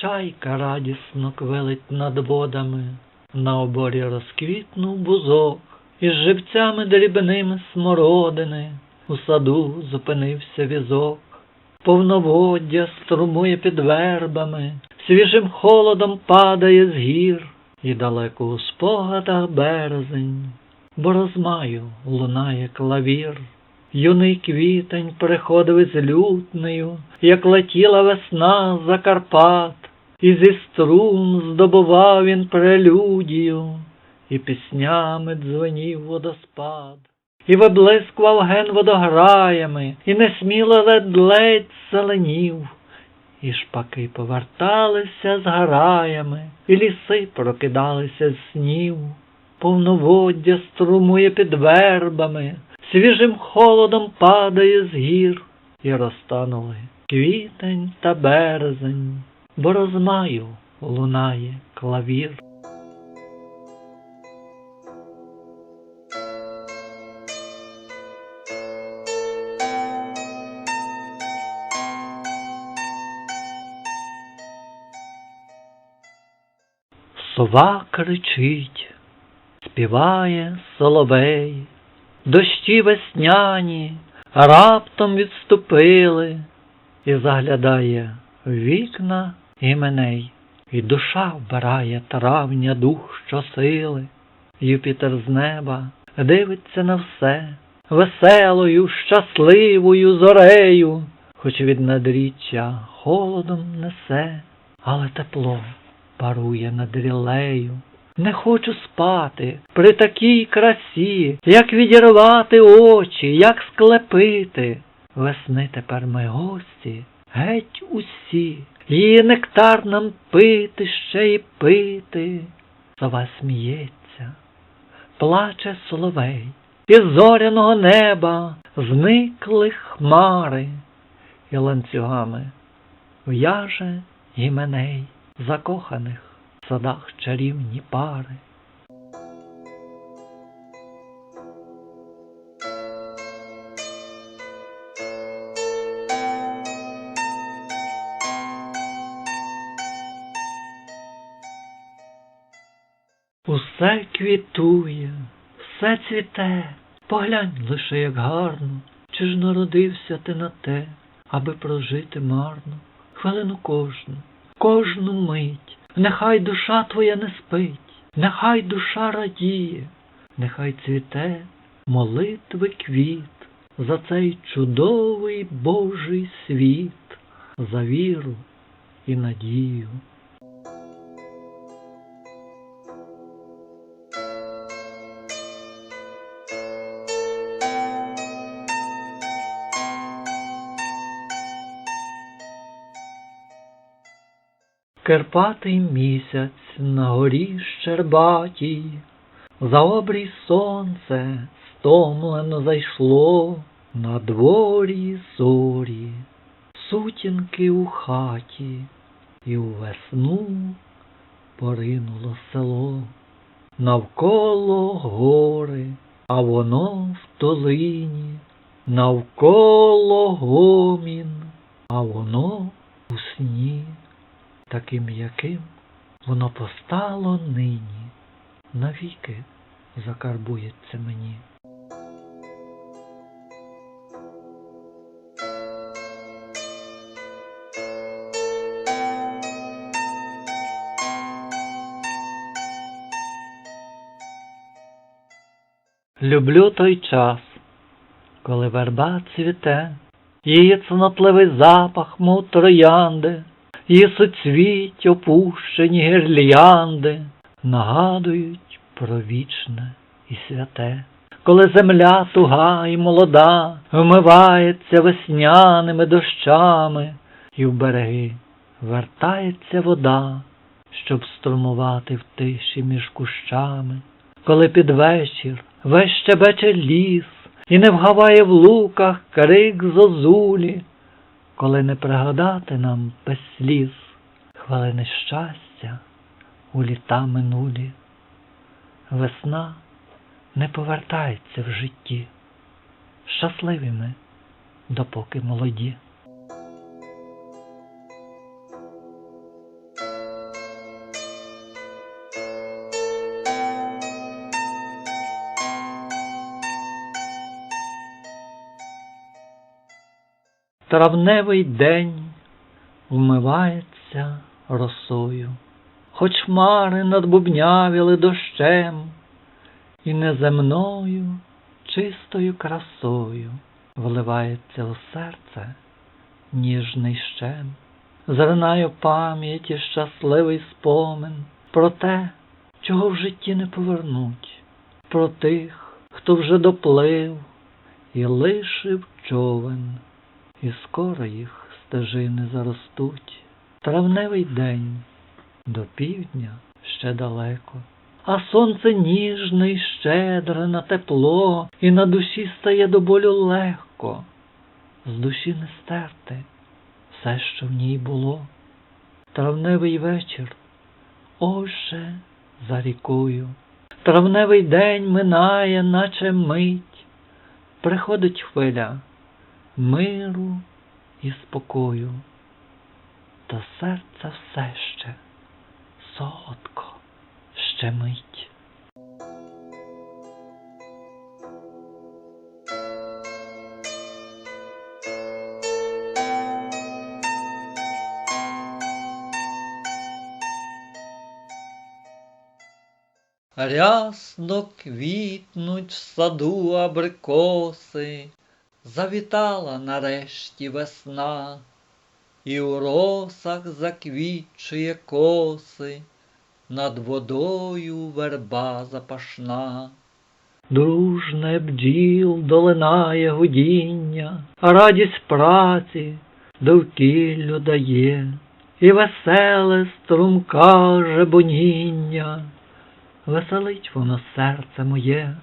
Чайка радісно квелить над водами, на оборі розквітнув бузок, із живцями дрібними смородини, у саду зупинився візок, повноводдя струмує під вербами, свіжим холодом падає з гір, і далеко у спогадах березень, бо розмаю лунає клавір. Юний квітень приходив із лютнею, як летіла весна за Карпат, і зі струн здобував він прелюдію, і піснями дзвенів водоспад, і виблискував ген водограями, і несміло ледь-ледь зеленів, і шпаки поверталися з гараями, і ліси прокидалися з снів, повноводдя струмує під вербами, свіжим холодом падає з гір, і розтанули квітень та березень, бо розмаю лунає клавір. Сова кричить, співає соловей, дощі весняні раптом відступили, і заглядає в вікна іменей, і душа вбирає травня дух щосили. Юпітер з неба дивиться на все, веселою, щасливою зорею, хоч від надріччя холодом несе, але тепло парує над рілею. Не хочу спати при такій красі, як відірвати очі, як склепити. Весни тепер ми гості, геть усі, її нектар нам пити ще й пити. Сова сміється, плаче соловей, із зоряного неба зникли хмари, і ланцюгами в'яже іменей закоханих в садах чарівні пари. Усе квітує, все цвіте, поглянь лише, як гарно, чи ж народився ти на те, аби прожити марно, хвилину кожну, кожну мить, нехай душа твоя не спить, нехай душа радіє, нехай цвіте молитви квіт за цей чудовий Божий світ, за віру і надію. Керпатий місяць на горі щербатій, за обрій сонце стомлено зайшло, на дворі зорі, сутінки у хаті, і у весну поринуло село. Навколо гори, а воно в долині, навколо гомін, а воно у сні таким м'яким воно постало нині, навіки закарбується мені. Люблю той час, коли верба цвіте, її цнотливий запах, мов троянди, і соцвіть опущені гірлянди нагадують про вічне і святе. Коли земля туга і молода вмивається весняними дощами, і в береги вертається вода, щоб струмувати в тиші між кущами, коли під вечір весь щебече ліс, і не вгаває в луках крик зозулі, коли не пригадати нам без сліз хвилини щастя у літа минулі. Весна не повертається в житті. Щасливі ми, допоки молоді. Травневий день вмивається росою, хоч хмари надбубнявіли дощем, і неземною чистою красою вливається у серце ніжний щем. Зринає пам'яті щасливий спомин про те, чого в житті не повернуть, про тих, хто вже доплив і лишив човен і скоро їх стежини заростуть. Травневий день до півдня ще далеко, а сонце ніжне й щедре на тепло, і на душі стає до болю легко. З душі не стерти все, що в ній було. Травневий вечір, оже за рікою. Травневий день минає, наче мить, приходить хвиля миру і спокою, та серце все ще солодко щемить. Рясно квітнуть в саду абрикоси, Завітала нарешті весна, і у росах заквітчує коси, над водою верба запашна. Дружне бджіл долинає гудіння, а радість праці довкіллю дає, і веселе струмка жебоніння, веселить воно серце моє.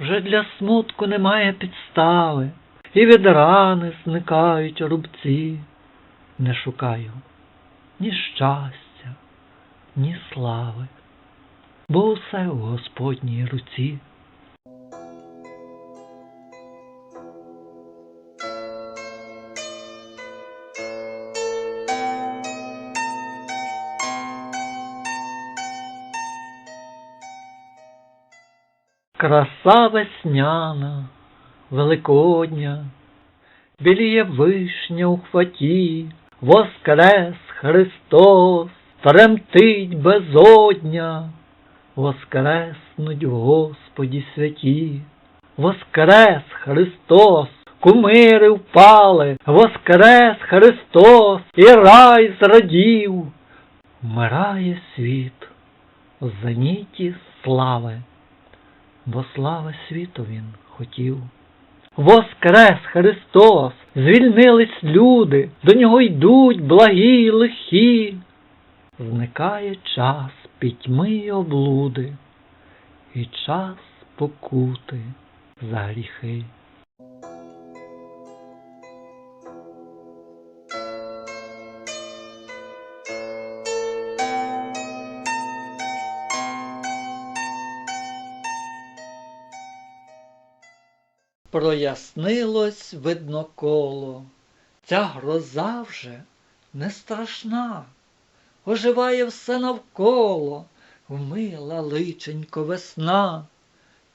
Вже для смутку немає підстави, і від рани зникають рубці. Не шукаю ні щастя, ні слави, бо усе у Господній руці. Краса весняна, великодня, біліє вишня у хваті, воскрес Христос, тремтить безодня, воскреснуть в Господі святі, воскрес Христос, кумири впали, воскрес Христос, і рай зрадів, вмирає світ. В зеніті слави бо слави світу він хотів. Воскрес Христос, звільнились люди, до нього йдуть благі й лихі. Зникає час пітьми й облуди, і час покути за гріхи. Прояснилось видно коло, ця гроза вже не страшна, оживає все навколо, вмила личенько весна,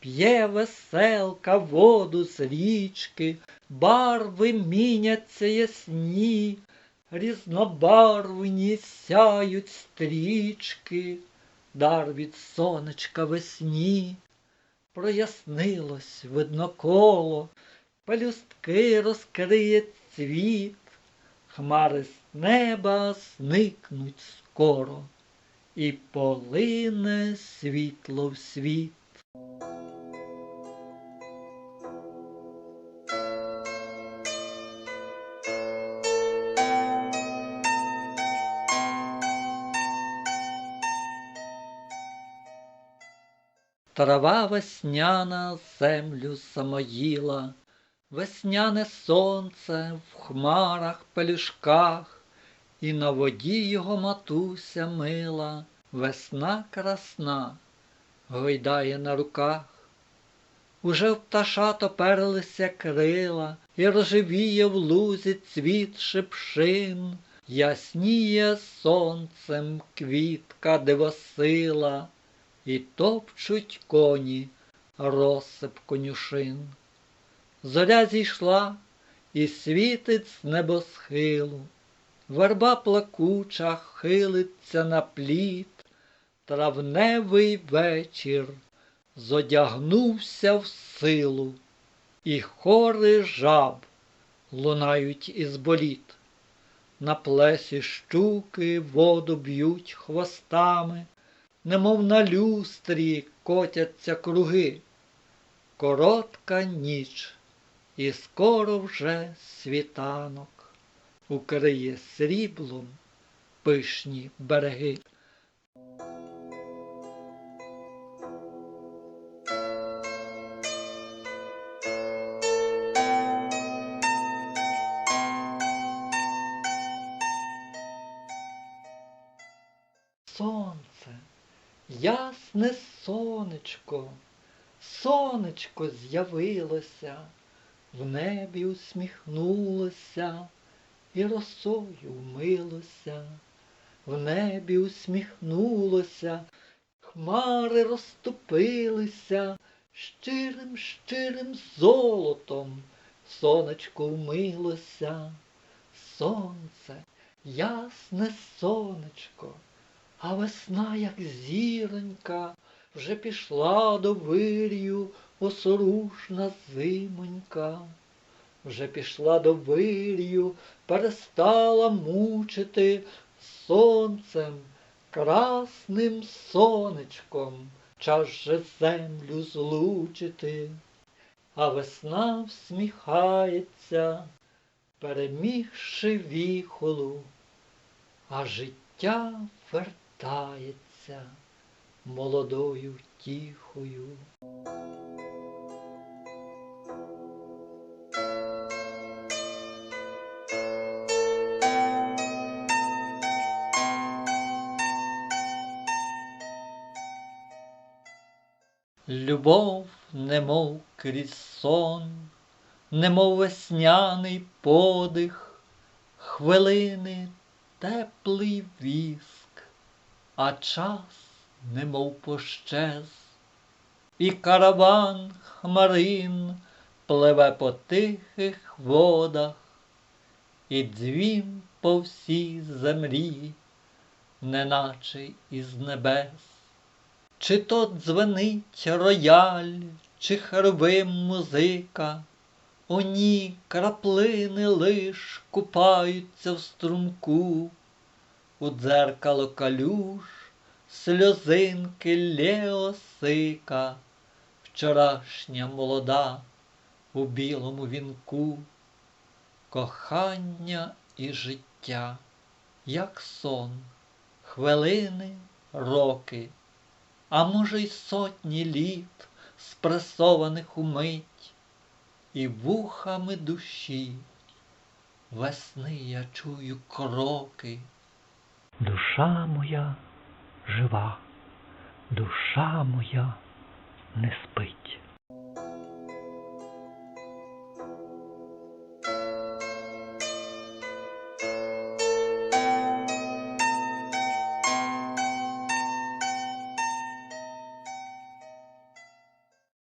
п'є веселка воду з річки, барви міняться ясні, різнобарвні сяють стрічки, дар від сонечка весні прояснилось видно коло, пелюстки розкриє цвіт, хмари з неба зникнуть скоро, і полине світло в світ. Трава весняна землю самоїла, Весняне сонце в хмарах пелюшках, І на воді його матуся мила, весна красна, гойдає на руках. Уже в пташата перлися крила, і рожевіє в лузі цвіт шипшин, ясніє сонцем квітка дивосила, і топчуть коні розсип конюшин. Зоря зійшла і світить з небосхилу, верба плакуча хилиться на плід, травневий вечір зодягнувся в силу, і хори жаб лунають із боліт. На плесі щуки воду б'ють хвостами, немов на люстрі котяться круги. Коротка ніч, і скоро вже світанок укриє сріблом пишні береги. Сонечко з'явилося, в небі усміхнулося і росою вмилося, в небі усміхнулося, хмари розступилися щирим, щирим золотом, сонечко вмилося, сонце, ясне сонечко. А весна, як зіронька, вже пішла до вирію осорушна зимонька, вже пішла до вирію, перестала мучити сонцем, красним сонечком, час же землю злучити, а весна всміхається, перемігши віхолу, а життя вертається молодою тіхою. Любов, немов крізь сон, немов весняний подих, хвилини теплий віск, а час немов пощез, і караван хмарин пливе по тихих водах, і дзвін по всій землі, неначе із небес. Чи то дзвенить рояль, чи херувим музика, О ні, краплини лиш купаються в струмку, У дзеркало калюж сльозинки Леосика, Вчорашня молода у білому вінку, Кохання і життя, як сон, хвилини, роки а може, й сотні літ, спресованих умить, і вухами душі весни я чую кроки. Душа моя жива, душа моя не спить.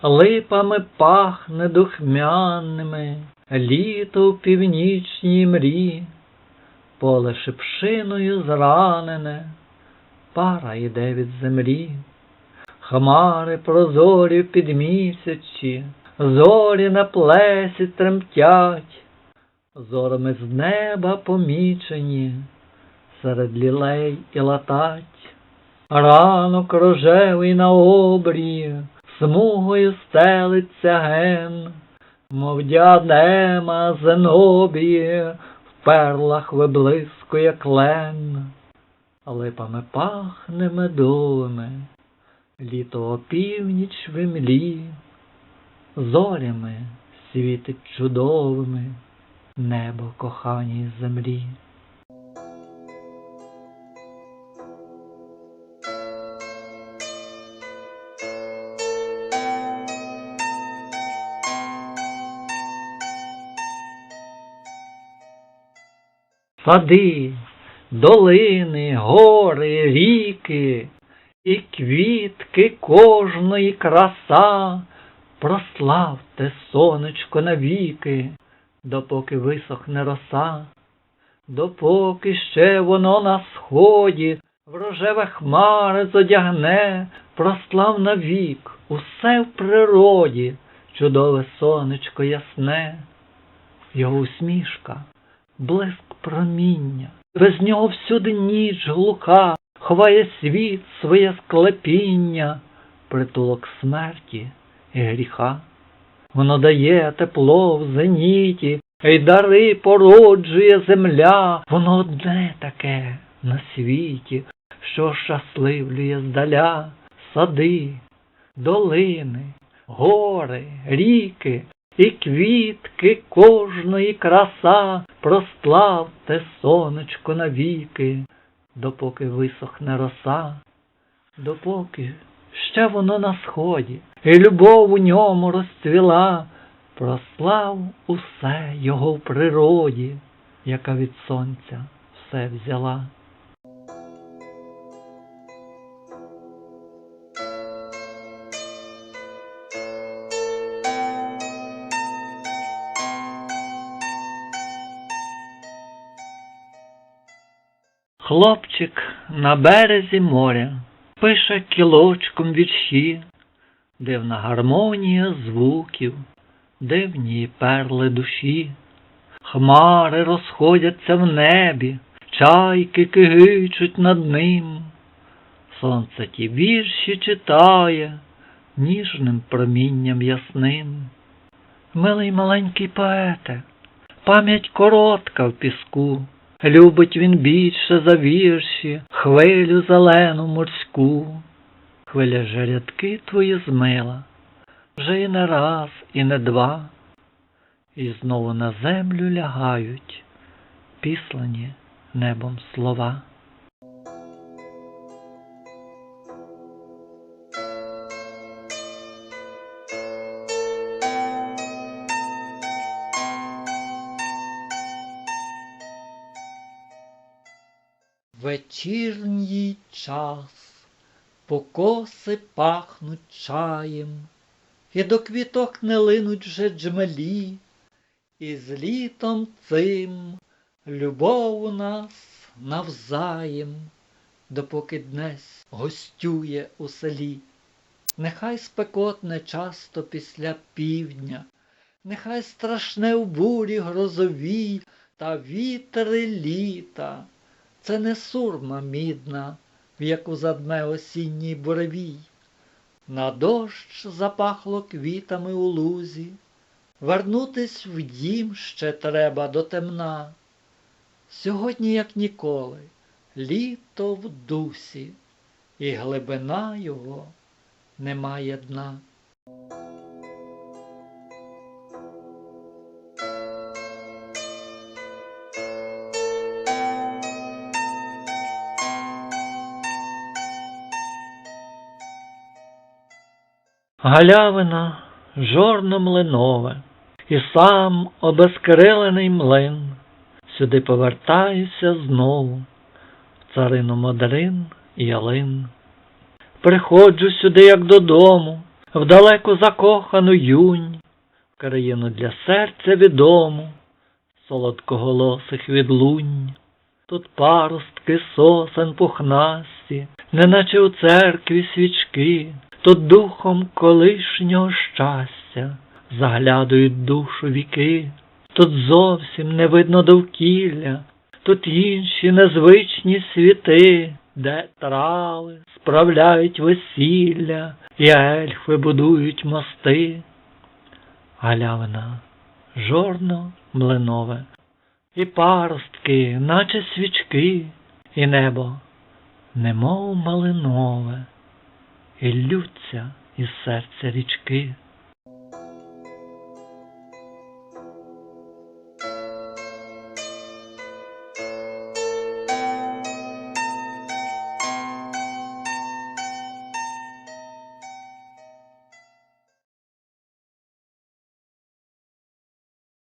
Липами пахне духмяними, літо в північній мрі, поле шипшиною зранене, пара йде від землі, хмари прозорі підмісячі, зорі на плесі тремтять, зорами з неба помічені, серед лілей і латать, ранок рожевий на обрії, смугою стелиться ген, мов діадема Зенобії, в перлах виблискує клен, Липами пахне медовими, літо опівніч в імлі, зорями світить чудовими небо коханій землі. Сади, долини, гори, ріки, і квітки кожної краса, прославте сонечко навіки, допоки висохне роса, допоки ще воно на сході в рожеве хмари зодягне, прослав навік усе в природі, чудове сонечко ясне, його усмішка, блиск проміння, без нього всюди ніч глуха, ховає світ своє склепіння, притулок смерті і гріха. Воно дає тепло в зеніті, й дари породжує земля, воно одне таке на світі, що щасливлює здаля сади, долини, гори, ріки і квітки кожної краса, прославте сонечко навіки, допоки висохне роса, допоки ще воно на сході, і любов у ньому розцвіла, прослав усе його в природі, яка від сонця все взяла. Хлопчик на березі моря пише кілочком вірші, дивна гармонія звуків, дивні перли душі, хмари розходяться в небі, чайки кигичуть над ним. Сонце ті вірші читає ніжним промінням ясним. Милий маленький поете, пам'ять коротка в піску. Любить він більше за вірші, хвилю зелену морську. Хвиля же рядки твої змила, вже і не раз, і не два, і знову на землю лягають, післані небом слова. Вечірній час, покоси пахнуть чаєм, і до квіток не линуть вже джмелі, і з літом цим любов у нас навзаєм, допоки днесь гостює у селі. Нехай спекотне часто після півдня, нехай страшне у бурі грозовій та вітри літа. Це не сурма мідна, в яку задме осінній буревій. На дощ запахло квітами у лузі, вернутись в дім ще треба до темна. Сьогодні, як ніколи, літо в дусі, і глибина його немає дна. Галявина жорно млинове, і сам обескрилений млин, сюди повертаюся знову, царину модрин і ялин. Приходжу сюди, як додому, в далеку закохану юнь, в країну для серця відому, солодкоголосих відлунь. Тут паростки сосен пухнасті, неначе у церкві свічки, Тут духом колишнього щастя заглядують душу віки, тут зовсім не видно довкілля, тут інші незвичні світи, де трави справляють весілля, і ельфи будують мости. Галявина жорно млинове, і паростки, наче свічки, і небо, немов малинове і ллються із серця річки.